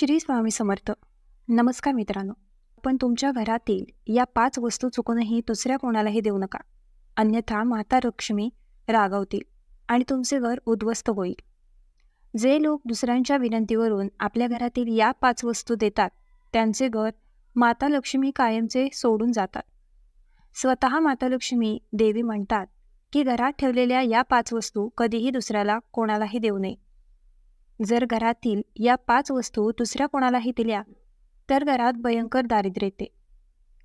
श्री स्वामी समर्थ. नमस्कार मित्रांनो. पण तुमच्या घरातील या पाच वस्तू चुकूनही दुसऱ्या कोणालाही देऊ नका. अन्यथा माता लक्ष्मी रागवतील आणि तुमचे घर उद्ध्वस्त होईल. जे लोक दुसऱ्यांच्या विनंतीवरून आपल्या घरातील या पाच वस्तू देतात त्यांचे घर माता लक्ष्मी कायमचे सोडून जातात. स्वतः माता लक्ष्मी देवी म्हणतात की घरात ठेवलेल्या या पाच वस्तू कधीही दुसऱ्याला कोणालाही देऊ नये. जर घरातील या पाच वस्तू दुसऱ्या कोणालाही दिल्या तर घरात भयंकर दारिद्र्य येते.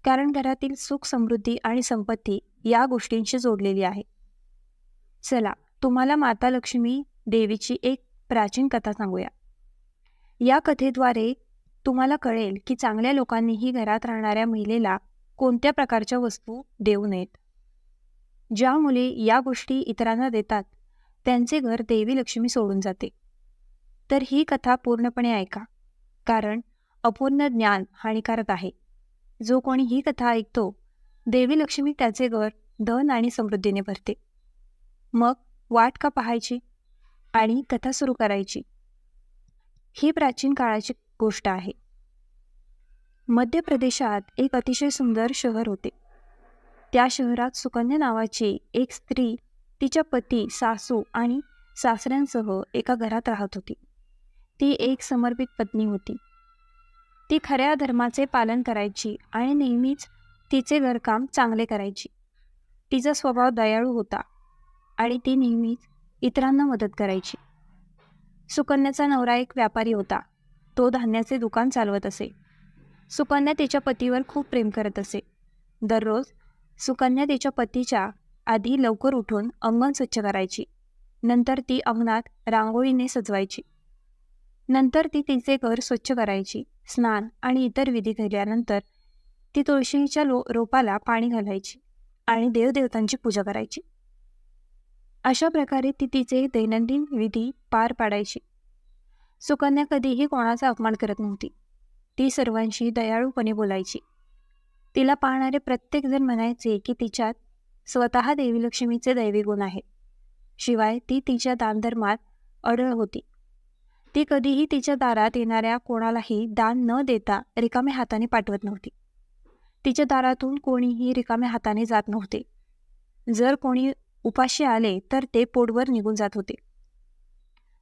कारण घरातील सुख समृद्धी आणि संपत्ती या गोष्टींशी जोडलेली आहे. चला तुम्हाला माता लक्ष्मी देवीची एक प्राचीन कथा सांगूया. या कथेद्वारे तुम्हाला कळेल की चांगल्या लोकांनीही घरात राहणाऱ्या महिलेला कोणत्या प्रकारच्या वस्तू देऊ नयेत. ज्या मुले या गोष्टी इतरांना देतात त्यांचे घर देवी लक्ष्मी सोडून जाते. तर ही कथा पूर्णपणे ऐका कारण अपूर्ण ज्ञान हानिकारक आहे. जो कोणी ही कथा ऐकतो देवी लक्ष्मी त्याचे घर धन आणि समृद्धीने भरते. मग वाट का पाहायची आणि कथा सुरू करायची? ही प्राचीन काळाची गोष्ट आहे. मध्य प्रदेशात एक अतिशय सुंदर शहर होते. त्या शहरात सुकन्या नावाची एक स्त्री तिच्या पती सासू आणि सासऱ्यांसह एका घरात राहत होती. ती एक समर्पित पत्नी होती. ती खऱ्या धर्माचे पालन करायची आणि नेहमीच तिचे घरकाम चांगले करायची. तिचा स्वभाव दयाळू होता आणि ती नेहमीच इतरांना मदत करायची. सुकन्याचा नवरा एक व्यापारी होता. तो धान्याचे दुकान चालवत असे. सुकन्या तिच्या पतीवर खूप प्रेम करत असे. दररोज सुकन्या तिच्या पतीच्या आधी लवकर उठून अंगण स्वच्छ करायची. नंतर ती अंगणात रांगोळीने सजवायची. नंतर ती तिचे घर स्वच्छ करायची स्नान आणि इतर विधी केल्यानंतर ती तुळशीच्या लो रोपाला पाणी घालायची आणि देवदेवतांची पूजा करायची. अशा प्रकारे ती तिचे दैनंदिन विधी पार पाडायची. सुकन्या कधीही कोणाचा अपमान करत नव्हती. ती सर्वांशी दयाळूपणे बोलायची. तिला पाहणारे प्रत्येकजण म्हणायचे की तिच्यात स्वतः देवी लक्ष्मीचे दैवी गुण आहेत. शिवाय ती तिच्या दानधर्मात अडळ होती. ती कधीही तिच्या दारात येणाऱ्या कोणालाही दान न देता रिकाम्या हाताने पाठवत नव्हती. तिच्या दारातून कोणीही रिकाम्या हाताने जात नव्हते. जर कोणी उपाशी आले तर ते पोटवर निघून जात होते.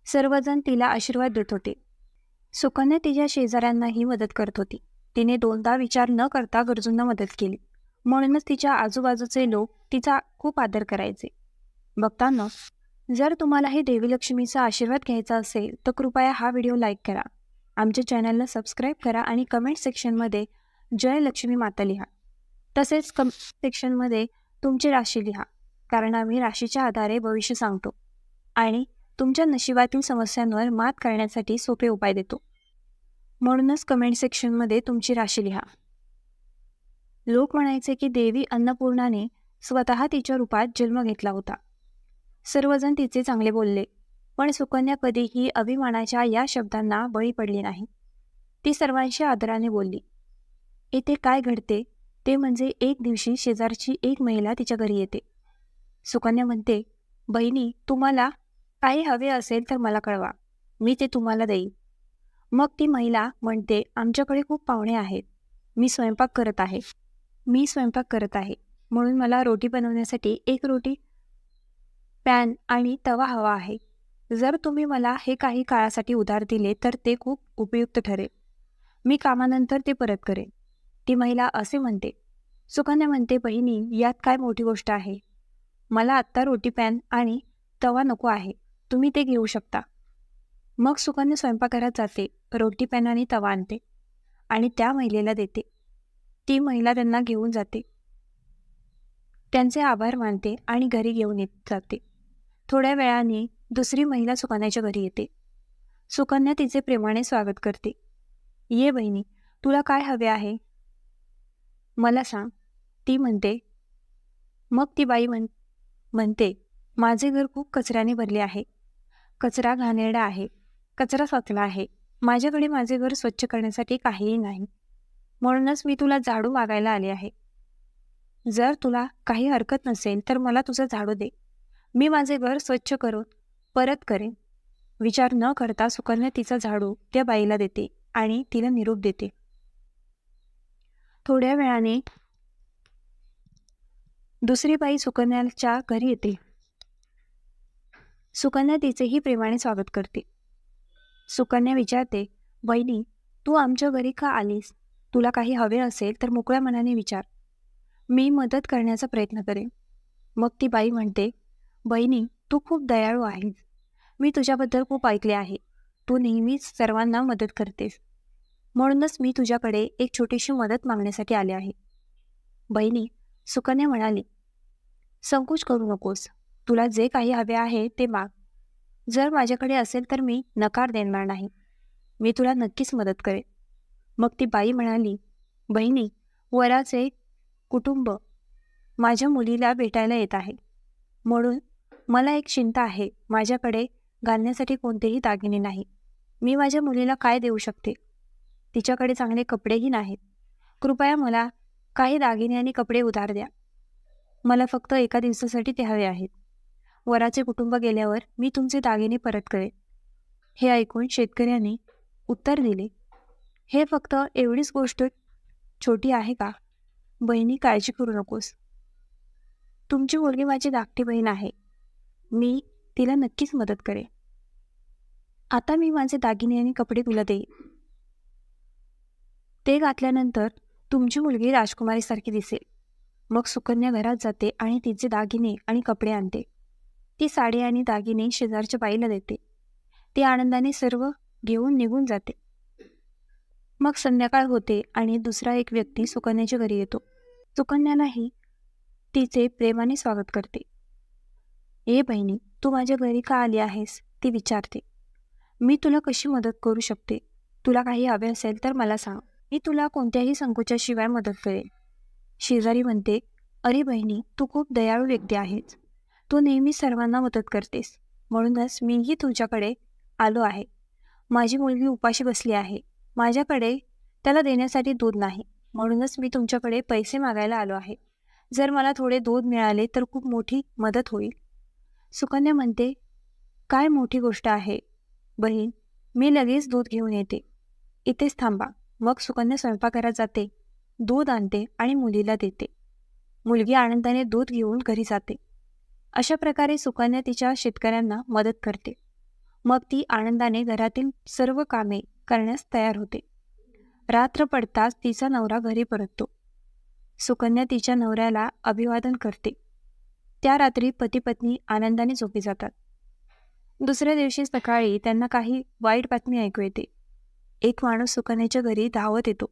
सर्वजण तिला आशीर्वाद देत होते. सुकन्या तिच्या शेजाऱ्यांनाही मदत करत होती. तिने दोनदा विचार न करता गरजूंना मदत केली. म्हणूनच तिच्या आजूबाजूचे लोक तिचा खूप आदर करायचे. बघताना जर तुम्हालाही देवी लक्ष्मीचा आशीर्वाद घ्यायचा असेल तर कृपया हा व्हिडिओ लाईक करा. आमच्या चॅनलला सबस्क्राईब करा आणि कमेंट सेक्शनमध्ये जय लक्ष्मी माता लिहा. तसेच कमेंट सेक्शनमध्ये तुमची राशी लिहा कारण आम्ही राशीच्या आधारे भविष्य सांगतो आणि तुमच्या नशिबातील समस्यांवर मात करण्यासाठी सोपे उपाय देतो. म्हणूनच कमेंट सेक्शनमध्ये तुमची राशी लिहा. लोक म्हणायचे की देवी अन्नपूर्णाने स्वतः तिच्या रूपात जन्म घेतला होता. सर्वजण तिचे चांगले बोलले पण सुकन्या कधीही अभिमानाच्या या शब्दांना बळी पडली नाही. ती सर्वांशी आदराने बोलली येथे काय घडते? ते म्हणजे एक दिवशी शेजारची एक महिला तिच्या घरी येते. सुकन्या म्हणते बहिणी तुम्हाला काही हवे असेल तर मला कळवा. मी ते तुम्हाला देईन. मग ती महिला म्हणते आमच्याकडे खूप पाहुणे आहेत. मी स्वयंपाक करत आहे. मी स्वयंपाक करत आहे. म्हणून मला रोटी बनवण्यासाठी एक रोटी पॅन आणि तवा हवा आहे. जर तुम्ही मला हे काही काळासाठी उधार दिले तर ते खूप उपयुक्त ठरेल. मी कामानंतर ते परत करेन. ती महिला असे म्हणते सुकन्या म्हणते बहिणी यात काय मोठी गोष्ट आहे? मला आत्ता रोटी पॅन आणि तवा नको आहे. तुम्ही ते घेऊ शकता. मग सुकन्या स्वयंपाकघरात जाते रोटी पॅन आणि तवा आणते आणि त्या महिलेला देते. ती महिला त्यांना घेऊन जाते. त्यांचे आभार मानते आणि घरी घेऊन येत जाते. थोड्या वेळाने दुसरी महिला सुकन्याच्या घरी येते. सुकन्या तिचे प्रेमाने स्वागत करते. ये बहिणी तुला काय हवे आहे? मला सांग. ती म्हणते मग ती बाई म्हण म्हणते माझे घर खूप कचऱ्याने भरले आहे. कचरा घाणेरडा आहे. कचरा साचला आहे. माझ्याकडे माझे घर स्वच्छ करण्यासाठी काहीही नाही. म्हणूनच मी तुला झाडू मागायला आले आहे. जर तुला काही हरकत नसेल तर मला तुझं झाडू दे. मी माझे घर स्वच्छ करून परत करेन. विचार न करता सुकन्या तिचा झाडू त्या बाईला देते आणि तिला निरोप देते. थोड्या वेळाने दुसरी बाई सुकन्याच्या घरी येते. सुकन्या तिचेही प्रेमाने स्वागत करते. सुकन्या विचारते बहिणी तू आमच्या घरी का आलीस? तुला काही हवे असेल तर मोकळ्या मनाने विचार. मी मदत करण्याचा प्रयत्न करेन. मग ती बाई म्हणते बहिणी तू खूप दयाळू आहेस. मी तुझ्याबद्दल खूप ऐकले आहे. तू नेहमीच सर्वांना मदत करतेस. म्हणूनच मी तुझ्याकडे एक छोटीशी मदत मागण्यासाठी आले आहे. बहिणी सुकन्या म्हणाली संकोच करू नकोस. तुला जे काही हवे आहे ते माग. जर माझ्याकडे असेल तर मी नकार देणार नाही. मी तुला नक्कीच मदत करेन. मग ती बाई म्हणाली बहिणी वराचे कुटुंब माझ्या मुलीला भेटायला येत आहे. म्हणून मला एक चिंता आहे. माझ्याकडे घालण्यासाठी कोणतेही दागिने नाही. मी माझ्या मुलीला काय देऊ शकते? तिच्याकडे चांगले कपडेही नाहीत. कृपया मला काही दागिने आणि कपडे उधार द्या. मला फक्त एका दिवसासाठी ते हवे आहेत. वराचे कुटुंब गेल्यावर मी तुमचे दागिने परत करेन. हे ऐकून शेतकऱ्याने उत्तर दिले. हे फक्त एवढीच गोष्ट छोटी आहे का? बहिणी काळजी करू नकोस. तुमची मुलगी माझी धाकटी बहीण आहे. मी तिला नक्कीच मदत करेन. आता मी माझे दागिने आणि कपडे तुला देईन. ते घातल्यानंतर तुमची मुलगी राजकुमारीसारखी दिसेल. मग सुकन्या घरात जाते आणि तिचे दागिने आणि कपडे आणते. ती साडी आणि दागिने शेजारच्या बाईला देते. ती आनंदाने सर्व घेऊन निघून जाते. मग संध्याकाळ होते आणि दुसरा एक व्यक्ती सुकन्याच्या घरी येतो. सुकन्यालाही तिचे प्रेमाने स्वागत करते. ए बहिणी तू माझ्या घरी का आली आहेस? ती विचारते. मी तुला कशी मदत करू शकते? तुला काही हवे असेल तर मला सांग. मी तुला कोणत्याही संकोचाशिवाय मदत करेन. शेजारी म्हणते अरे बहिणी तू खूप दयाळू व्यक्ती आहेस. तू नेहमी सर्वांना मदत करतेस. म्हणूनच मीही तुझ्याकडे आलो आहे. माझी मुलगी उपाशी बसली आहे. माझ्याकडे त्याला देण्यासाठी दूध नाही. म्हणूनच मी तुमच्याकडे पैसे मागायला आलो आहे. जर मला थोडे दूध मिळाले तर खूप मोठी मदत होईल. सुकन्या म्हणते काय मोठी गोष्ट आहे बहीण मी लगेच दूध घेऊन येते. इथेच थांबा मग सुकन्या स्वयंपाकघरात जाते दूध आणते आणि मुलीला देते. मुलगी आनंदाने दूध घेऊन घरी जाते. अशा प्रकारे सुकन्या तिच्या शेतकऱ्यांना मदत करते. मग ती आनंदाने घरातील सर्व कामे करण्यास तयार होते. रात्र पडताच तिचा नवरा घरी परततो. सुकन्या तिच्या नवऱ्याला अभिवादन करते. त्या रात्री पती पत्नी आनंदाने झोपी जातात. दुसऱ्या दिवशी सकाळी त्यांना काही वाईट बातमी ऐकू येते. एक माणूस सुकन्याच्या घरी धावत येतो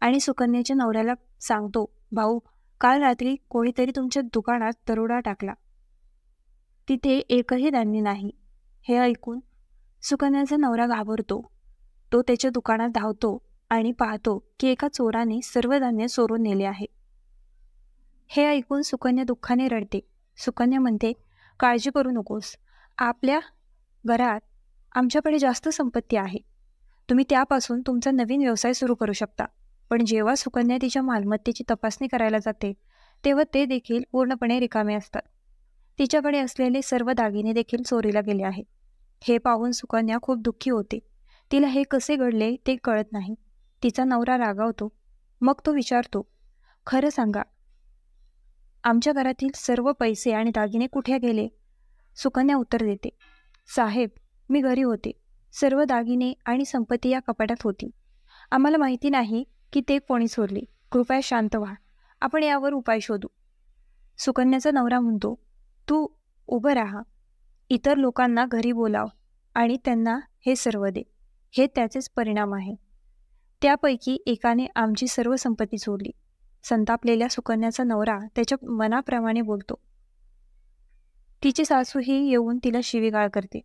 आणि सुकन्याच्या नवऱ्याला सांगतो भाऊ काल रात्री कोणीतरी तुमच्या दुकानात दरोडा टाकला. तिथे एकही धान्य नाही. हे ऐकून सुकन्याचा नवरा घाबरतो. तो त्याच्या दुकानात धावतो आणि पाहतो की एका चोराने सर्व धान्य चोरून नेले आहे. हे ऐकून सुकन्या दुःखाने रडते. सुकन्या म्हणते काळजी करू नकोस. आपल्या घरात आमच्याकडे जास्त संपत्ती आहे. तुम्ही त्यापासून तुमचा नवीन व्यवसाय सुरू करू शकता. पण जेव्हा सुकन्या तिच्या मालमत्तेची तपासणी करायला जाते तेव्हा ते देखील पूर्णपणे रिकामे असतात. तिच्याकडे असलेले सर्व दागिने देखील चोरीला गेले आहे हे पाहून सुकन्या खूप दुःखी होते. तिला हे कसे घडले ते कळत नाही. तिचा नवरा रागावतो. मग तो विचारतो खरं सांगा आमच्या घरातील सर्व पैसे आणि दागिने कुठे गेले? सुकन्या उत्तर देते. साहेब मी घरी होते. सर्व दागिने आणि संपत्ती या कपाटात होती. आम्हाला माहिती नाही की ते कोणी सोडले. कृपया शांत व्हा. आपण यावर उपाय शोधू. सुकन्याचा नवरा म्हणतो तू उभं राहा. इतर लोकांना घरी बोलाव आणि त्यांना हे सर्व दे. हे त्याचेच परिणाम आहे. त्यापैकी एकाने आमची सर्व संपत्ती सोडली. संतापलेल्या सुकन्याचा नवरा त्याच्या मनाप्रमाणे बोलतो. तिची सासूही येऊन तिला शिवीगाळ करते.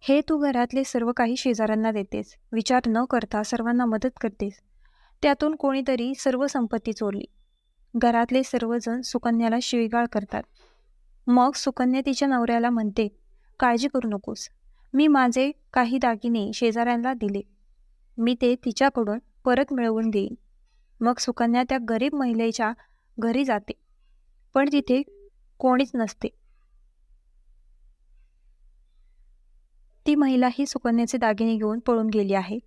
हे तू घरातले सर्व काही शेजाऱ्यांना देतेस. विचार न करता सर्वांना मदत करतेस. त्यातून कोणीतरी सर्व संपत्ती चोरली. घरातले सर्वजण सुकन्याला शिवीगाळ करतात. मग सुकन्या तिच्या नवऱ्याला म्हणते काळजी करू नकोस. मी माझे काही दागिने शेजाऱ्यांना दिले. मी ते तिच्याकडून परत मिळवून देईन. मग सुकन्या त्या गरीब महिलेच्या घरी जाते. पण तिथे कोणीच नसते. ती महिला ही सुकन्याचे दागिने घेऊन पळून गेली आहे.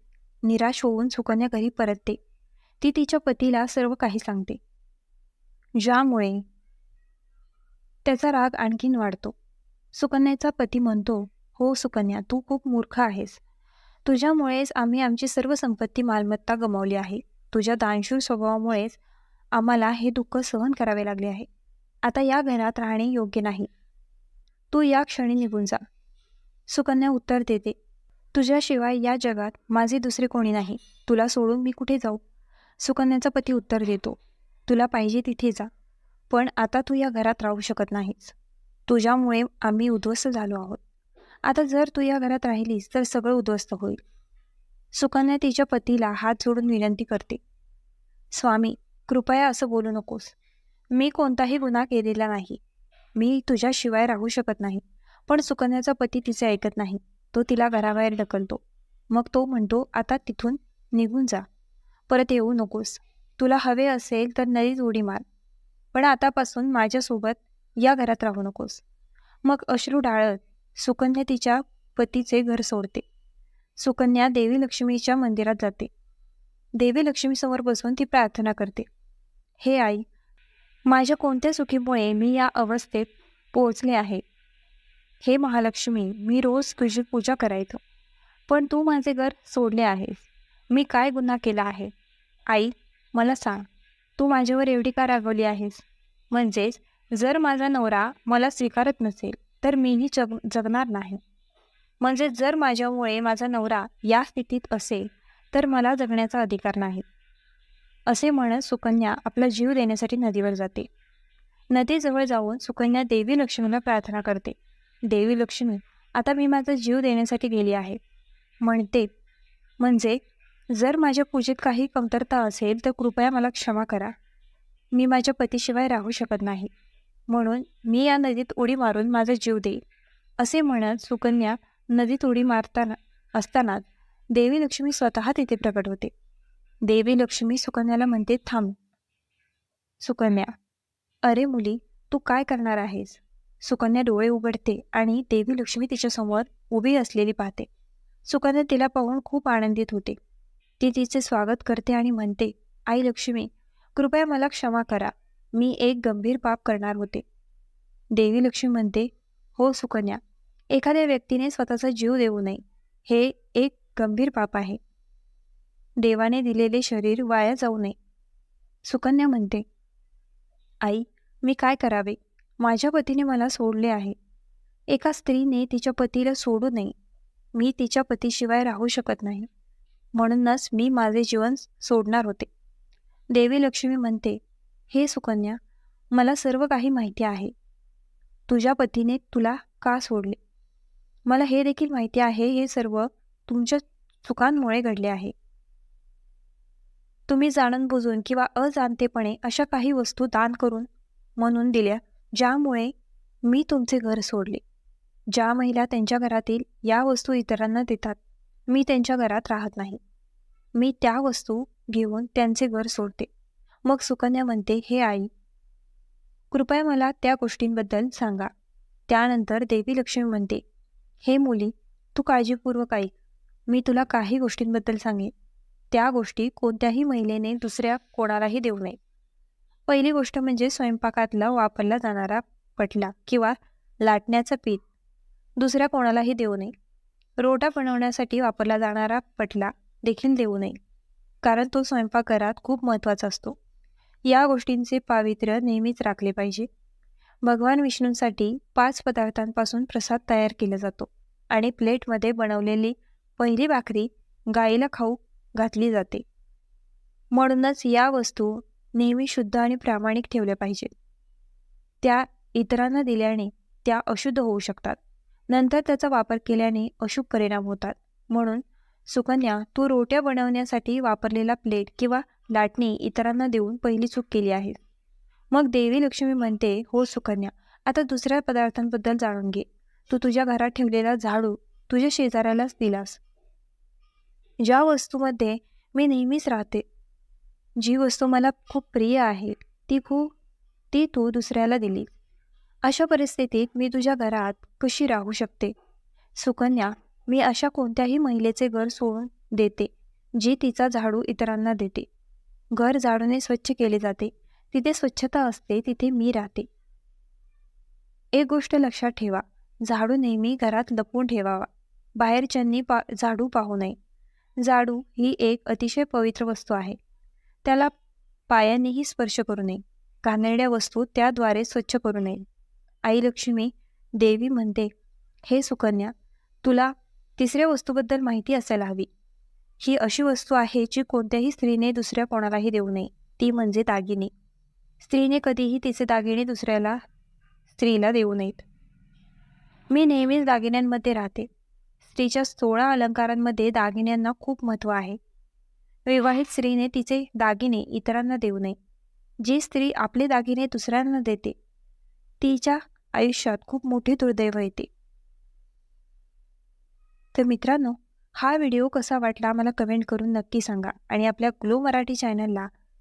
निराश होऊन सुकन्या घरी परतते. ती तिच्या पतीला सर्व काही सांगते. ज्यामुळे त्याचा राग आणखीन वाढतो. सुकन्याचा पती म्हणतो हो सुकन्या तू खूप मूर्ख आहेस. तुझ्यामुळेच आम्ही आमची सर्व संपत्ती मालमत्ता गमावली आहे. तुझ्या दानशूर स्वभावामुळेच आम्हाला हे दुःख सहन करावे लागले आहे. आता या घरात राहणे योग्य नाही. तू या क्षणी निघून जा. सुकन्या उत्तर देते. तुझ्याशिवाय या जगात माझे दुसरे कोणी नाही. तुला सोडून मी कुठे जाऊ? सुकन्याचा पती उत्तर देतो. तुला पाहिजे तिथे जा. पण आता तू या घरात राहू शकत नाहीस. तुझ्यामुळे आम्ही उद्ध्वस्त झालो आहोत. आता जर तू या घरात राहिलीस तर सगळं उद्ध्वस्त होईल. सुकन्या तिच्या पतीला हात जोडून विनंती करते. स्वामी कृपया असं बोलू नकोस. मी कोणताही गुन्हा केलेला नाही. मी तुझ्याशिवाय राहू शकत नाही. पण सुकन्याचा पती तिचे ऐकत नाही. तो तिला घराबाहेर ढकलतो. मग तो म्हणतो आता तिथून निघून जा. परत येऊ नकोस. तुला हवे असेल तर नदीत उडी मार. पण आतापासून माझ्यासोबत या घरात राहू नकोस. मग अश्रू डाळत सुकन्या तिच्या पतीचे घर सोडते. सुकन्या देवी लक्ष्मीच्या मंदिरात जाते. देवी लक्ष्मीसमोर बसून ती प्रार्थना करते. हे आई माझ्या कोणत्या चुकीमुळे मी या अवस्थेत पोहोचले आहे? हे महालक्ष्मी मी रोज तुझी पूजा करायचो. पण तू माझे घर सोडले आहेस. मी काय गुन्हा केला आहे? आई मला सांग. तू माझ्यावर एवढी का रागवली आहेस? म्हणजेच जर माझा नवरा मला स्वीकारत नसेल तर मीही जग जगणार नाही. म्हणजे जर माझ्यामुळे माझा नवरा या स्थितीत असेल तर मला जगण्याचा अधिकार नाही. असे म्हणत सुकन्या आपला जीव देण्यासाठी नदीवर जाते. नदीजवळ जाऊन सुकन्या देवी लक्ष्मीला प्रार्थना करते. देवी लक्ष्मी आता मी माझा जीव देण्यासाठी गेली आहे. म्हणते म्हणजे जर माझ्या पूजेत काही कमतरता असेल तर कृपया मला क्षमा करा. मी माझ्या पतीशिवाय राहू शकत नाही. म्हणून मी या नदीत उडी मारून माझा जीव देईल असे म्हणत सुकन्या नदीत उडी मारताना असतानाच देवी लक्ष्मी स्वतः तिथे प्रकट होते. देवी लक्ष्मी सुकन्याला म्हणते थांब. सुकन्या अरे मुली तू काय करणार आहेस? सुकन्या डोळे उघडते आणि देवी लक्ष्मी तिच्यासमोर उभी असलेली पाहते. सुकन्या तिला पाहून खूप आनंदित होते. ती तिचे स्वागत करते आणि म्हणते आई लक्ष्मी कृपया मला क्षमा करा. मी एक गंभीर पाप करणार होते. देवी लक्ष्मी म्हणते हो सुकन्या एखाद्या व्यक्तीने स्वतःचा जीव देऊ नये हे एक गंभीर पाप आहे. देवाने दिलेले शरीर वाया जाऊ नये. सुकन्या म्हणते आई मी काय करावे? माझ्या पतीने मला सोडले आहे. एका स्त्रीने तिच्या पतीला सोडू नये. मी तिच्या पतीशिवाय राहू शकत नाही. म्हणूनच मी माझे जीवन सोडणार होते. देवी लक्ष्मी म्हणते हे सुकन्या मला सर्व काही माहिती आहे. तुझ्या पतीने तुला का सोडले? मला हे देखील माहिती आहे हे सर्व तुमच्या चुकांमुळे घडले आहे. तुम्ही जाणून बुजून किंवा अजाणतेपणे अशा काही वस्तू दान करून म्हणून दिल्या ज्यामुळे मी तुमचे घर सोडले. ज्या महिला त्यांच्या घरातील या वस्तू इतरांना देतात मी त्यांच्या घरात राहत नाही. मी त्या वस्तू घेऊन त्यांचे घर सोडते. मग सुकन्या म्हणते हे आई कृपया मला त्या गोष्टींबद्दल सांगा. त्यानंतर देवी लक्ष्मी म्हणते हे मुली तू काळजीपूर्वक ऐक. मी तुला काही गोष्टींबद्दल सांगेन. त्या गोष्टी कोणत्याही महिलेने दुसऱ्या कोणालाही देऊ नये पहिली गोष्ट म्हणजे स्वयंपाकातला वापरला जाणारा पटला किंवा लाटण्याचं पीठ. दुसऱ्या कोणालाही देऊ नये. रोटा बनवण्यासाठी वापरला जाणारा पटला देखील देऊ नये कारण तो स्वयंपाकघरात खूप महत्त्वाचा असतो. या गोष्टींचे पावित्र्य नेहमीच राखले पाहिजे. भगवान विष्णूंसाठी पाच पदार्थांपासून प्रसाद तयार केला जातो आणि प्लेटमध्ये बनवलेली पहिली भाकरी गाईला खाऊ घातली जाते. म्हणूनच या वस्तू नेहमी शुद्ध आणि प्रामाणिक ठेवल्या पाहिजेत. त्या इतरांना दिल्याने त्या अशुद्ध होऊ शकतात. नंतर त्याचा वापर केल्याने अशुभ परिणाम होतात. म्हणून सुकन्या तू रोट्या बनवण्यासाठी वापरलेला प्लेट किंवा लाटणी इतरांना देऊन पहिली चूक केली आहे. मग देवी लक्ष्मी म्हणते हो सुकन्या आता दुसऱ्या पदार्थांबद्दल जाणून घे. तू तुझ्या घरात ठेवलेला झाडू तुझ्या शेजाऱ्यालाच दिलास. ज्या वस्तूमध्ये मी नेहमीच राहते जी वस्तू मला खूप प्रिय आहे ती खूप ती तू दुसऱ्याला दिली. अशा परिस्थितीत मी तुझ्या घरात कशी राहू शकते? सुकन्या मी अशा कोणत्याही महिलेचे घर सोडून देते जी तिचा झाडू इतरांना देते. घर झाडूने स्वच्छ केले जाते. तिथे स्वच्छता असते तिथे मी राहते. एक गोष्ट लक्षात ठेवा झाडू नेहमी घरात लपवून ठेवावा. बाहेरच्यांनी पा झाडू पाहू नये. झाडू ही एक अतिशय पवित्र वस्तू आहे. त्याला पायानेही स्पर्श करू नये. घाणेरड्या वस्तू त्याद्वारे स्वच्छ करू नये. आई लक्ष्मी देवी म्हणते हे सुकन्या तुला तिसऱ्या वस्तूबद्दल माहिती असायला हवी. ही अशी वस्तू आहे जी कोणत्याही स्त्रीने दुसऱ्या कोणालाही देऊ नये. ती म्हणजे दागिने. स्त्रीने कधीही तिचे दागिने दुसऱ्याला स्त्रीला देऊ नयेत. मी नेहमीच दागिन्यांमध्ये राहते. स्त्रीच्या सोळा अलंकारांमध्ये दागिन्यांना खूप महत्त्व आहे. विवाहित स्त्रीने तिचे दागिने इतरांना देऊ नये. जी स्त्री आपले दागिने दुसऱ्यांना देते तिच्या आयुष्यात खूप मोठी दुर्दैव येते. तर मित्रांनो हा व्हिडिओ कसा वाटला मला कमेंट करून नक्की सांगा आणि आपल्या ग्लो मराठी चॅनलला